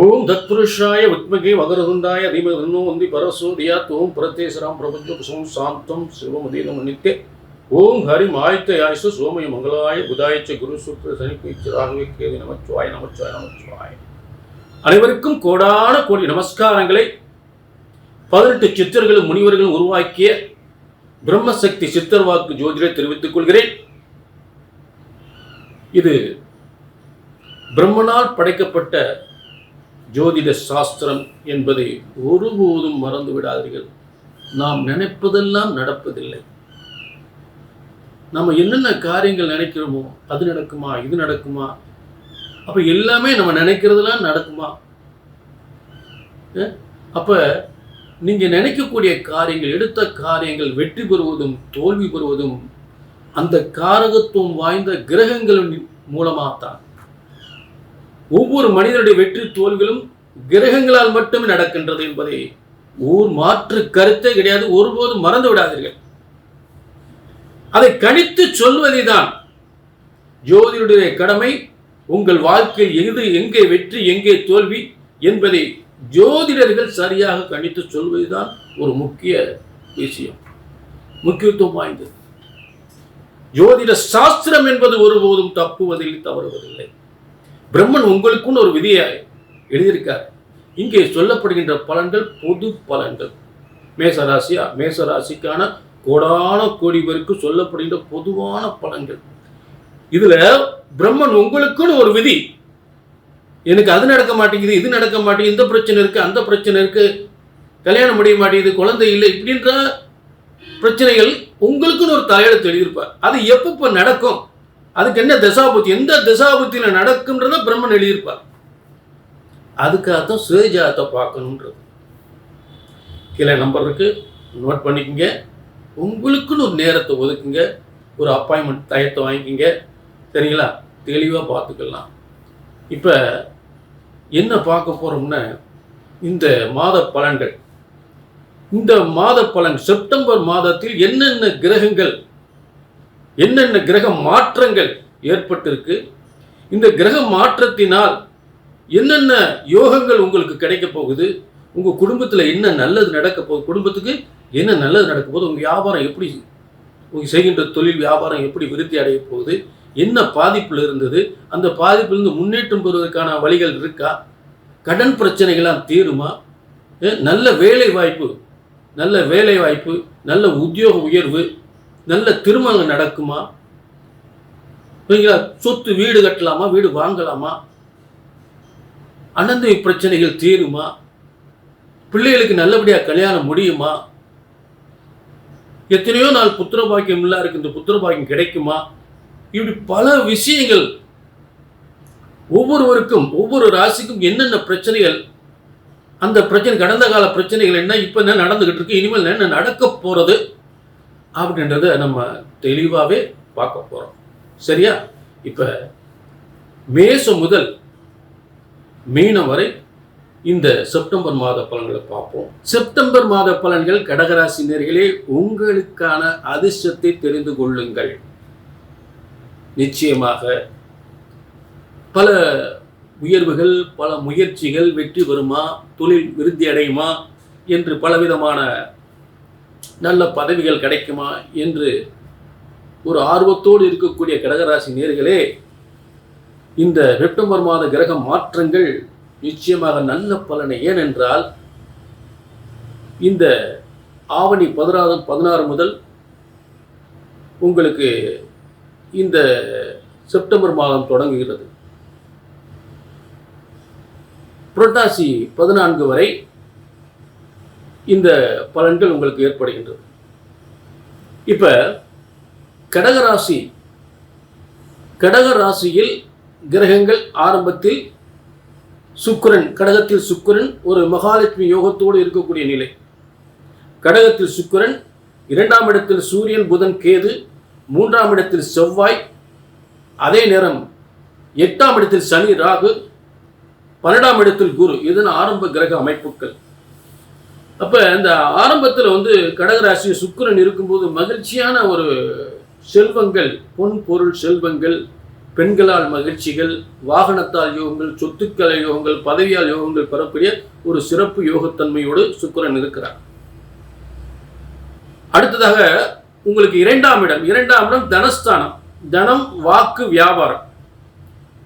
ஓம் தத்புருஷாய உத்மகே வகரதுண்டாய தீமதன்னோ வந்தி பரசூரியா ஓம் பிரதேசராம் பிரபஞ்ச குசும் சாந்தம் சிவமதீனம் நித்ய. ஓம் ஹரி மாயத்தயாயசு சோமய மங்களாய புதாயச்ச குரு சுற்று சனிப்பீச்சு ராகவே கேது நமச்சிவாய நமச்சிவாய நமச்சிவாய. அனைவருக்கும் கோடான கோடி நமஸ்காரங்களை பதினெட்டு சித்தர்களும் முனிவர்களும் உருவாக்கிய பிரம்மசக்தி சித்தர் வாக்கு ஜோதிடரை தெரிவித்துக் கொள்கிறேன். இது பிரம்மனால் படைக்கப்பட்ட ஜோதிட சாஸ்திரம் என்பதை ஒருபோதும் மறந்து விடாதீர்கள். நாம் நினைப்பதெல்லாம் நடப்பதில்லை. நம்ம என்னென்ன காரியங்கள் நினைக்கிறோமோ அது நடக்குமா இது நடக்குமா? அப்ப எல்லாமே நம்ம நினைக்கிறதெல்லாம் நடக்குமா? அப்போ அப்ப நீங்க நினைக்கக்கூடிய காரியங்கள் எடுத்த காரியங்கள் வெற்றி பெறுவதும் தோல்வி பெறுவதும் அந்த காரகத்துவம் வாய்ந்த கிரகங்களின் மூலமாக தான் ஒவ்வொரு மனிதனுடைய வெற்றி தோல்விகளும் கிரகங்களால் மட்டுமே நடக்கின்றது என்பதை ஊர் மாற்று கருத்தே கிடையாது. ஒருபோதும் மறந்து விடாதீர்கள். அதை கணித்து சொல்வதுதான் ஜோதியுடைய கடமை. உங்கள் வாழ்க்கையில் எது எங்கே வெற்றி எங்கே தோல்வி என்பதை ஜோதிடர்கள் சரியாக கணித்து சொல்வதுதான் ஒரு முக்கிய விஷயம் முக்கியத்துவம் வாய்ந்தது. ஜோதிட சாஸ்திரம் என்பது ஒருபோதும் தப்புவதில் தவறுவதில்லை. பிரம்மன் உங்களுக்குன்னு ஒரு விதியை எழுதியிருக்கார். இங்கே சொல்லப்படுகின்ற பலன்கள் பொது பலன்கள். மேசராசியா மேசராசிக்கான கோடான கோடி பேருக்கு சொல்லப்படுகின்ற பொதுவான பலன்கள். இதுல பிரம்மன் உங்களுக்குன்னு ஒரு விதி. எனக்கு அது நடக்க மாட்டேங்குது இது நடக்க மாட்டேங்குது இந்த பிரச்சனை இருக்கு அந்த பிரச்சனை இருக்கு கல்யாணம் முடிய மாட்டேங்குது குழந்தை இல்லை இப்படின்ற பிரச்சனைகள் உங்களுக்குன்னு ஒரு தலையெழுத்து எழுதியிருப்பார். அது எப்பப்போ நடக்கும்? அதுக்கு என்ன தசாபுத்தி? எந்த தசாபுத்தியில் நடக்கும்ன்றத பிரம்மன் எழுதியிருப்பார். அதுக்காகத்தான் சுயஜாதத்தை பார்க்கணுன்றது. கீழே நம்பர் இருக்கு. நோட் பண்ணிக்கங்க. உங்களுக்குன்னு ஒரு நேரத்தை ஒதுக்குங்க. ஒரு அப்பாயின்மெண்ட் டயத்தை வாங்கிக்கிங்க. சரிங்களா? தெளிவாக பார்த்துக்கலாம். இப்போ என்ன பார்க்க போகிறோம்னா இந்த மாத பலன்கள். இந்த மாத பலன் செப்டம்பர் மாதத்தில் என்னென்ன கிரகங்கள் என்னென்ன கிரக மாற்றங்கள் ஏற்பட்டிருக்கு? இந்த கிரக மாற்றத்தினால் என்னென்ன யோகங்கள் உங்களுக்கு கிடைக்க போகுது? உங்கள் குடும்பத்தில் என்ன நல்லது நடக்க போகுது? குடும்பத்துக்கு என்ன நல்லது நடக்க போகுது? உங்கள் வியாபாரம் எப்படி உங்கள் செய்கின்ற தொழில் வியாபாரம் எப்படி விருத்தி அடைய போகுது? என்ன பாதிப்பில் இருந்தது? அந்த பாதிப்பிலிருந்து முன்னேற்றம் பெறுவதற்கான வழிகள் இருக்கா? கடன் பிரச்சனைகள்லாம் தீருமா? நல்ல வேலை வாய்ப்பு நல்ல வேலை வாய்ப்பு நல்ல உத்தியோக உயர்வு நல்ல திருமணம் நடக்குமா? சரிங்களா? சொத்து வீடு கட்டலாமா? வீடு வாங்கலாமா? அனந்த பிரச்சனைகள் தீருமா? பிள்ளைகளுக்கு நல்லபடியாக கல்யாணம் முடியுமா? எத்தனையோ நாள் புத்திர பாக்கியம் இல்லா இருக்கு இந்த புத்திர பாக்கியம் கிடைக்குமா? இப்படி பல விஷயங்கள். ஒவ்வொருவருக்கும் ஒவ்வொரு ராசிக்கும் என்னென்ன பிரச்சனைகள்? அந்த பிரச்சனை கடந்த கால பிரச்சனைகள் என்ன இப்போ என்ன நடந்துகிட்டு இருக்கு? இனிமேல் என்ன நடக்க போகிறது அப்படின்றத நம்ம தெளிவாகவே பார்க்க போகிறோம் சரியா? இப்போ மேசம் முதல் மீனம் வரை இந்த செப்டம்பர் மாத பலன்களை பார்ப்போம். செப்டம்பர் மாத பலன்கள் கடகராசி நேர்களே உங்களுக்கான அதிர்ஷ்டத்தை தெரிந்து கொள்ளுங்கள். நிச்சயமாக பல உயர்வுகள் பல முயற்சிகள் வெற்றி பெறுமா தொழில் விருத்தி அடையுமா? என்று பலவிதமான நல்ல பதவிகள் கிடைக்குமா என்று ஒரு ஆர்வத்தோடு இருக்கக்கூடிய கடகராசி நேர்களே இந்த செப்டம்பர் மாத கிரக மாற்றங்கள் நிச்சயமாக நல்ல பலனை. ஏனென்றால் இந்த ஆவணி பதினாறு பதினாறு முதல் உங்களுக்கு இந்த செப்டம்பர் மாதம் தொடங்குகிறது. புரட்டாசி பதினான்கு வரை இந்த பலன்கள் உங்களுக்கு ஏற்படுகின்றது. இப்போ கடகராசி கடகராசியில் கிரகங்கள் ஆரம்பத்தில் சுக்கிரன் கடகத்தில் சுக்கிரன் ஒரு மகாலட்சுமி யோகத்தோடு இருக்கக்கூடிய நிலை. கடகத்தில் சுக்கிரன் இரண்டாம் இடத்தில் சூரியன் புதன் கேது மூன்றாம் இடத்தில் செவ்வாய் அதே நேரம் எட்டாம் இடத்தில் சனி ராகு பன்னெண்டாம் இடத்தில் குரு இதன் ஆரம்ப கிரக அமைப்புகள். அப்ப இந்த ஆரம்பத்தில் வந்து கடகராசி சுக்கிரன் இருக்கும்போது மகிழ்ச்சியான ஒரு செல்வங்கள் பொன் பொருள் செல்வங்கள் பெண்களால் மகிழ்ச்சிகள் வாகனத்தால் யோகங்கள் சொத்துக்களை யோகங்கள் பதவியால் யோகங்கள் பெறக்கூடிய ஒரு சிறப்பு யோகத்தன்மையோடு சுக்கிரன் இருக்கிறார். அடுத்ததாக உங்களுக்கு இரண்டாம் இடம். இரண்டாம் இடம் தனஸ்தானம். தனம் வாக்கு வியாபாரம்.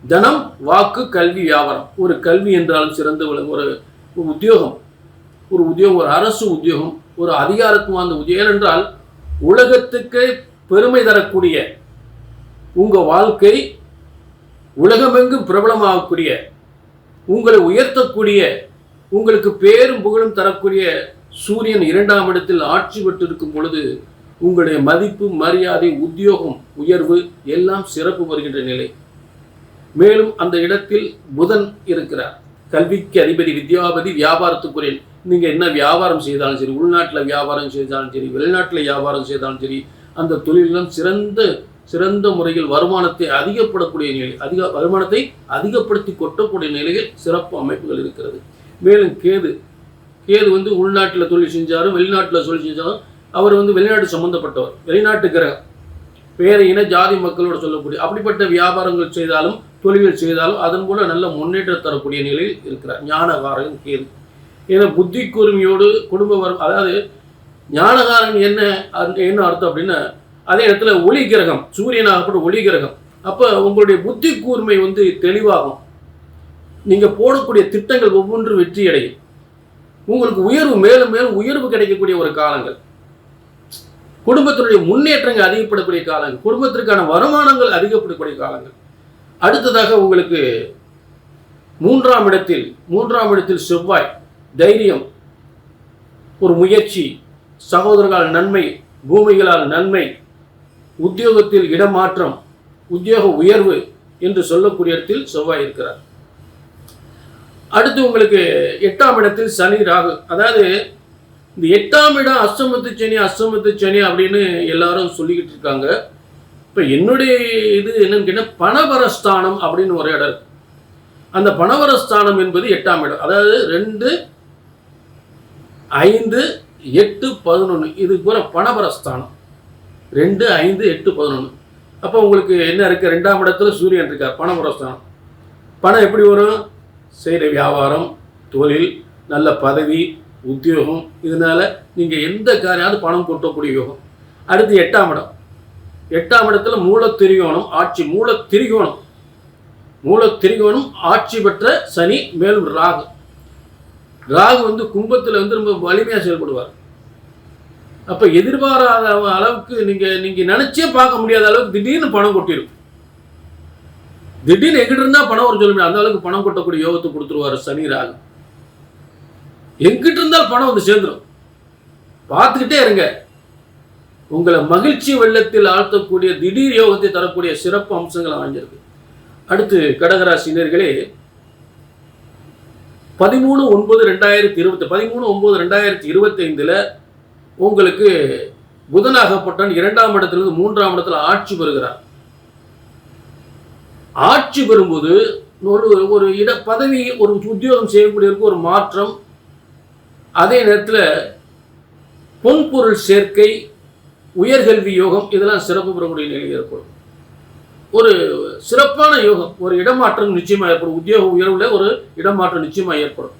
தனம் வாக்கு கல்வி வியாபாரம். ஒரு கல்வி என்றாலும் சிறந்த ஒரு ஒரு உத்தியோகம். ஒரு உத்தியோகம் ஒரு அரசு உத்தியோகம் ஒரு அதிகாரத்துவம் அந்த உத்தியோகம். ஏனென்றால் உலகத்துக்கு பெருமை தரக்கூடிய உங்க வாழ்க்கை உலகமெங்கும் பிரபலமாகக்கூடிய உங்களை உயர்த்தக்கூடிய உங்களுக்கு பேரும் புகழும் தரக்கூடிய சூரியன் இரண்டாம் இடத்தில் ஆட்சி பெற்றிருக்கும் பொழுது உங்களுடைய மதிப்பு மரியாதை உத்தியோகம் உயர்வு எல்லாம் சிறப்பு வருகின்ற நிலை. மேலும் அந்த இடத்தில் புதன் இருக்கிறார். கல்விக்கு அதிபதி வித்யாபதி வியாபாரத்துக்குரியன் நீங்கள் என்ன வியாபாரம் செய்தாலும் சரி உள்நாட்டில் வியாபாரம் செய்தாலும் சரி வெளிநாட்டில் வியாபாரம் செய்தாலும் சரி அந்த தொழிலெல்லாம் சிறந்த சிறந்த முறையில் வருமானத்தை அதிகப்படக்கூடிய நிலை அதிக வருமானத்தை அதிகப்படுத்தி கொட்டக்கூடிய நிலையில் சிறப்பு அமைப்புகள் இருக்கிறது. மேலும் கேது கேது வந்து உள்நாட்டில் தொழில் செஞ்சாலும் வெளிநாட்டில் தொழில் செஞ்சாலும் அவர் வந்து வெளிநாட்டு சம்மந்தப்பட்டவர் வெளிநாட்டு கிரகம் வேறு இன ஜாதி மக்களோடு சொல்லக்கூடிய அப்படிப்பட்ட வியாபாரங்கள் செய்தாலும் தொழில்கள் செய்தாலும் அதன் மூலம் நல்ல முன்னேற்றம் தரக்கூடிய நிலையில் இருக்கிறார். ஞானகாரகம் கேது. ஏன்னா புத்தி கூர்மையோடு குடும்ப வரும். அதாவது ஞானகாரன் என்ன என்ன அர்த்தம் அப்படின்னா அதே இடத்துல ஒளி கிரகம் சூரியனாகப்பட்ட ஒளி கிரகம். அப்போ உங்களுடைய புத்தி கூர்மை வந்து தெளிவாகும். நீங்கள் போடக்கூடிய திட்டங்கள் ஒவ்வொன்றும் வெற்றி அடையும் உங்களுக்கு உயர்வு மேலும் மேலும் உயர்வு கிடைக்கக்கூடிய ஒரு காலங்கள். குடும்பத்தினுடைய முன்னேற்றங்கள் அதிகப்படக்கூடிய காலங்கள். குடும்பத்திற்கான வருமானங்கள் அதிகப்படக்கூடிய காலங்கள். அடுத்ததாக உங்களுக்கு மூன்றாம் இடத்தில் மூன்றாம் இடத்தில் செவ்வாய். தைரியம் ஒரு முயற்சி சகோதரர்களால் நன்மை பூமிகளால் நன்மை உத்தியோகத்தில் இடமாற்றம் உத்தியோக உயர்வு என்று சொல்லக்கூடிய இடத்தில் செவ்வாய் இருக்கிறார். அடுத்து உங்களுக்கு எட்டாம் இடத்தில் சனி ராகு. அதாவது இந்த எட்டாம் இடம் அஷ்டமத்து சனி அஷ்டமத்து சனி அப்படின்னு எல்லாரும் சொல்லிக்கிட்டு இருக்காங்க. இப்போ என்னுடைய இது என்னன்னு கேட்டால் பணவரஸ்தானம் அப்படின்னு ஒரு இடம் இருக்கு. அந்த பணவரஸ்தானம் என்பது எட்டாம் இடம். அதாவது ரெண்டு ஐந்து எட்டு பதினொன்று இது பூரா பணபரஸ்தானம் ரெண்டு ஐந்து எட்டு பதினொன்று அப்போ உங்களுக்கு என்ன இருக்குது ரெண்டாம் இடத்துல சூரியன் இருக்கார். பணபரஸ்தானம் பணம் எப்படி வரும்? செய்கிற வியாபாரம் தொழில் நல்ல பதவி உத்தியோகம். இதனால் நீங்கள் எந்த காரியாவது பணம் கொட்டக்கூடிய யோகம். அடுத்து எட்டாம் இடம். எட்டாம் இடத்துல மூலத்திரிகோணம் ஆட்சி மூலத்திரிகோணம் மூலத்திரிகோணம் ஆட்சி பெற்ற சனி மேலும் ராகு. ராகு வந்து கும்பத்தில் வந்து ரொம்ப வலிமையாக செயல்படுவார். அப்போ எதிர்பாராத அளவுக்கு நீங்கள் நீங்கள் நினச்சே பார்க்க முடியாத அளவுக்கு திடீர்னு பணம் கொட்டிடும் திடீர்னு எங்கிட்ட இருந்தால் பணம் ஒரு சொல்ல முடியாது அந்த அளவுக்கு பணம் கொட்டக்கூடிய யோகத்தை கொடுத்துருவார் சனி ராகு. எங்கிட்ட இருந்தால் பணம் வந்து சேர்ந்துடும் பார்த்துக்கிட்டே இருங்க. உங்களை மகிழ்ச்சி வெள்ளத்தில் ஆழ்த்தக்கூடிய திடீர் யோகத்தை தரக்கூடிய சிறப்பு அம்சங்களை வாங்கியிருக்கு அடுத்து கடகராசினியர்களே பதிமூணு ஒன்பது ரெண்டாயிரத்தி இருபத்தி பதிமூணு ஒன்பது ரெண்டாயிரத்தி இருபத்தைந்தில் உங்களுக்கு புதனாகப்பட்டான் இரண்டாம் இடத்திலிருந்து மூன்றாம் இடத்துல ஆட்சி பெறுகிறார். ஆட்சி பெறும்போது ஒரு ஒரு இட பதவி ஒரு உத்தியோகம் செய்யக்கூடியவருக்கு ஒரு மாற்றம். அதே நேரத்தில் பொன்பொருள் சேர்க்கை உயர்கல்வி யோகம் இதெல்லாம் சிறப்பு பெறக்கூடிய நிலை ஏற்படும். ஒரு சிறப்பான யோகம் ஒரு இடமாற்றம் நிச்சயமாக ஏற்படும். உத்தியோக உயர்வில் ஒரு இடமாற்றம் நிச்சயமாக ஏற்படும்.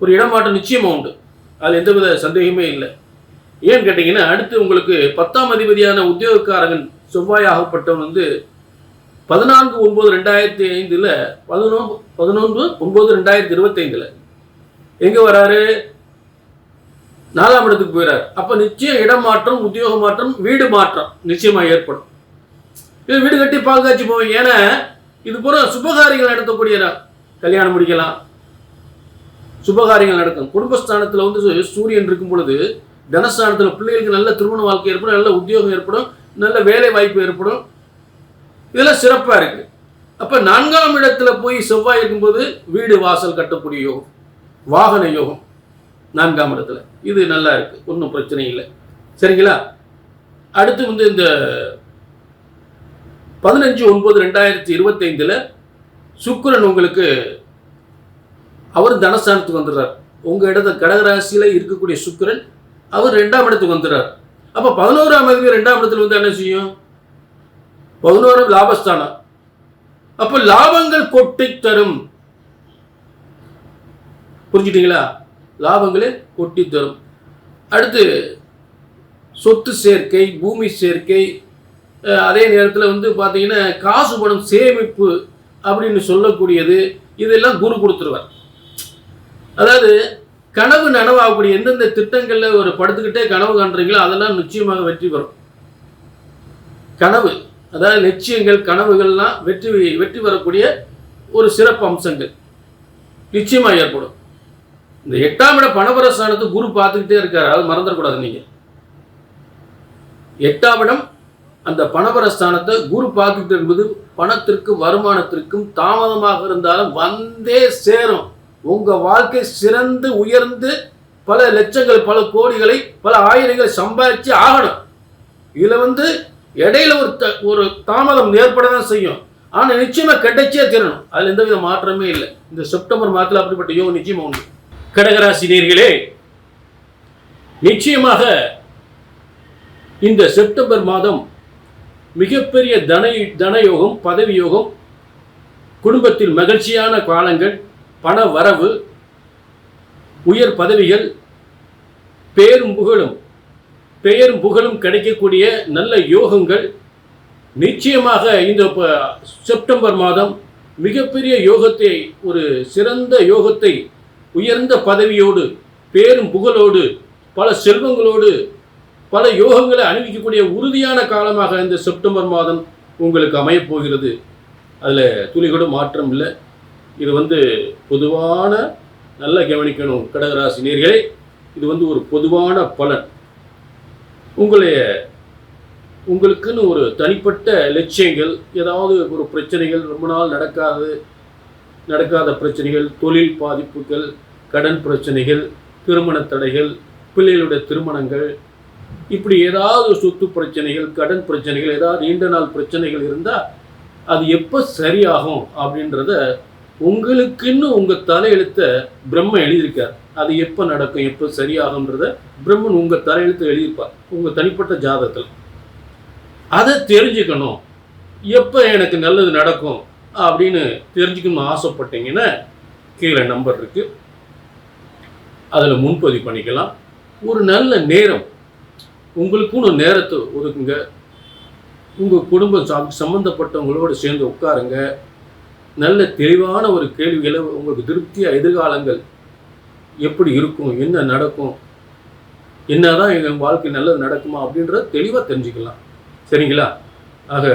ஒரு இடமாற்றம் நிச்சயமாக உண்டு. அதில் எந்தவித சந்தேகமே இல்லை. ஏன்னு கேட்டிங்கன்னா அடுத்து உங்களுக்கு பத்தாம் அதிபதியான உத்தியோகக்காரகன் செவ்வாயாகப்பட்டவன் வந்து பதினான்கு ஒன்பது ரெண்டாயிரத்தி ஐந்தில் பதினொன்று பதினொன்று ஒன்பது ரெண்டாயிரத்தி இருபத்தைந்தில். எங்கே வராரு? நாலாம் இடத்துக்கு போயிறார். அப்போ நிச்சயம் இடம் மாற்றம் உத்தியோக மாற்றம் வீடு மாற்றம் நிச்சயமாக ஏற்படும். இது வீடு கட்டி பாதுகாச்சு போவோம் ஏன்னா இது பூரா சுபகாரியங்கள் நடத்தக்கூடிய கல்யாணம் முடிக்கலாம். சுபகாரியங்கள் நடக்கும். குடும்பஸ்தானத்தில் வந்து சூரியன் இருக்கும் பொழுது தனஸ்தானத்தில் பிள்ளைகளுக்கு நல்ல திருமண வாழ்க்கை ஏற்படும் நல்ல உத்தியோகம் ஏற்படும் நல்ல வேலை வாய்ப்பு ஏற்படும். இதெல்லாம் சிறப்பாக இருக்கு. அப்போ நான்காம் இடத்துல போய் செவ்வாய் இருக்கும்போது வீடு வாசல் கட்டக்கூடிய யோகம் வாகன யோகம் நான்காம் இடத்துல. இது நல்லா இருக்கு. ஒன்றும் பிரச்சனை இல்லை. சரிங்களா? அடுத்து வந்து இந்த பதினஞ்சு ஒன்பது ரெண்டாயிரத்தி இருபத்தைந்தில் சுக்கரன் உங்களுக்கு அவர் தனஸ்தானத்துக்கு வந்துடுறார். உங்கள் இடத்த கடகராசியில் இருக்கக்கூடிய சுக்கரன் அவர் ரெண்டாம் இடத்துக்கு வந்துடுறார். அப்போ பதினோராம் அதிபதி ரெண்டாம் இடத்துல வந்து என்ன செய்யும்? பதினோராம் லாபஸ்தானம். அப்போ லாபங்கள் கொட்டி தரும். புரிஞ்சுட்டீங்களா லாபங்களே கொட்டி தரும். அடுத்து சொத்து சேர்க்கை பூமி சேர்க்கை அதே நேரத்தில் வந்து பார்த்தீங்கன்னா காசு பணம் சேமிப்பு அப்படின்னு சொல்லக்கூடியது இதெல்லாம் குரு கொடுத்துருவார். அதாவது கனவு நனவாகக்கூடிய எந்தெந்த திட்டங்களில் ஒரு படுத்துக்கிட்டே கனவு காண்றீங்களோ அதெல்லாம் நிச்சயமாக வெற்றி பெறும். கனவு அதாவது நிச்சயங்கள் கனவுகள்லாம் வெற்றி வெற்றி பெறக்கூடிய ஒரு சிறப்பு அம்சங்கள் நிச்சயமாக ஏற்படும். இந்த எட்டாம் இட பணபரஸ்தானத்தை குரு பார்த்துக்கிட்டே இருக்கார். அது மறந்துடக்கூடாது நீங்கள் எட்டாம் இடம் அந்த பணபரஸ்தானத்தை குரு பார்த்துட்டு என்பது பணத்திற்கும் வருமானத்திற்கும் தாமதமாக இருந்தாலும் வந்தே சேரும். உங்க வாழ்க்கை சிறந்து உயர்ந்து பல லட்சங்கள் பல கோடிகளை பல ஆயிரங்களை சம்பாதிச்சு ஆகணும். இதுல வந்து இடையில ஒரு த- ஒரு தாமதம் ஏற்பட தான் செய்யும். ஆனால் நிச்சயமா கிடைச்சே தீரணும். அதில் எந்தவித மாற்றமே இல்லை. இந்த செப்டம்பர் மாதத்துல அப்படிப்பட்ட யோகம் நிச்சயமா உண்டு. கடகராசி நேர்களே நிச்சயமாக இந்த செப்டம்பர் மாதம் மிகப்பெரிய தன தனயோகம் பதவி யோகம் குடும்பத்தில் மகிழ்ச்சியான காலங்கள் பண வரவு உயர் பதவிகள் பேரும் புகழும் பெயரும் புகழும் கிடைக்கக்கூடிய நல்ல யோகங்கள். நிச்சயமாக இந்த ப- செப்டம்பர் மாதம் மிகப்பெரிய யோகத்தை ஒரு சிறந்த யோகத்தை உயர்ந்த பதவியோடு பேரும் புகழோடு பல செல்வங்களோடு பல யோகங்களை அணிவிக்கக்கூடிய உறுதியான காலமாக இந்த செப்டம்பர் மாதம் உங்களுக்கு அமையப்போகிறது அதில் துளிகூட மாற்றம் இல்லை. இது வந்து பொதுவான நல்லா கவனிக்கணும் கடகராசி நேர்களே. இது வந்து ஒரு பொதுவான பலன். உங்களைய உங்களுக்குன்னு ஒரு தனிப்பட்ட லட்சியங்கள் ஏதாவது ஒரு பிரச்சனைகள் ரொம்ப நாள் நடக்காது நடக்காத பிரச்சனைகள் தொழில் பாதிப்புகள் கடன் பிரச்சனைகள் திருமண தடைகள் பிள்ளைகளுடைய திருமணங்கள் இப்படி ஏதாவது சொத்து பிரச்சனைகள் கடன் பிரச்சனைகள் ஏதாவது நீண்ட நாள் பிரச்சனைகள் இருந்தால் அது எப்போ சரியாகும் அப்படின்றத உங்களுக்குன்னு உங்கள் தலையெழுத்த பிரம்ம எழுதியிருக்கார். அது எப்போ நடக்கும் எப்போ சரியாகும்ன்றத பிரம்மன் உங்கள் தலையெழுத்து எழுதியிருப்பார் உங்கள் தனிப்பட்ட ஜாதகத்தில். அதை தெரிஞ்சுக்கணும். எப்போ எனக்கு நல்லது நடக்கும் அப்படின்னு தெரிஞ்சுக்கணும்னு ஆசைப்பட்டீங்கன்னா கீழே நம்பர் இருக்கு. அதில் முன்பதிவு பண்ணிக்கலாம். ஒரு நல்ல நேரம் உங்களுக்குன்னு நேரத்தை ஒதுக்குங்க. உங்கள் குடும்பம் சம்மந்தப்பட்டவங்களோடு சேர்ந்து உட்காருங்க. நல்ல தெளிவான ஒரு கேள்விகளை உங்களுக்கு திருப்தியாக எதிர்காலங்கள் எப்படி இருக்கும் என்ன நடக்கும் என்னதான் எங்கள் வாழ்க்கை நல்லது நடக்குமா அப்படின்றத தெளிவாக தெரிஞ்சுக்கலாம். சரிங்களா? ஆக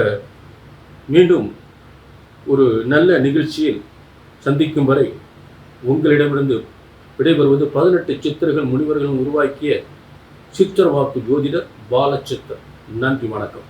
மீண்டும் ஒரு நல்ல நிகழ்ச்சியில் சந்திக்கும் வரை உங்களிடமிருந்து விடைபெறுவது பதினெட்டு சித்திரர்கள் முனிவர்களும் உருவாக்கிய சித்திரவாக்கு ஜோதிடர் பாலச்சித்தர். நன்றி வணக்கம்.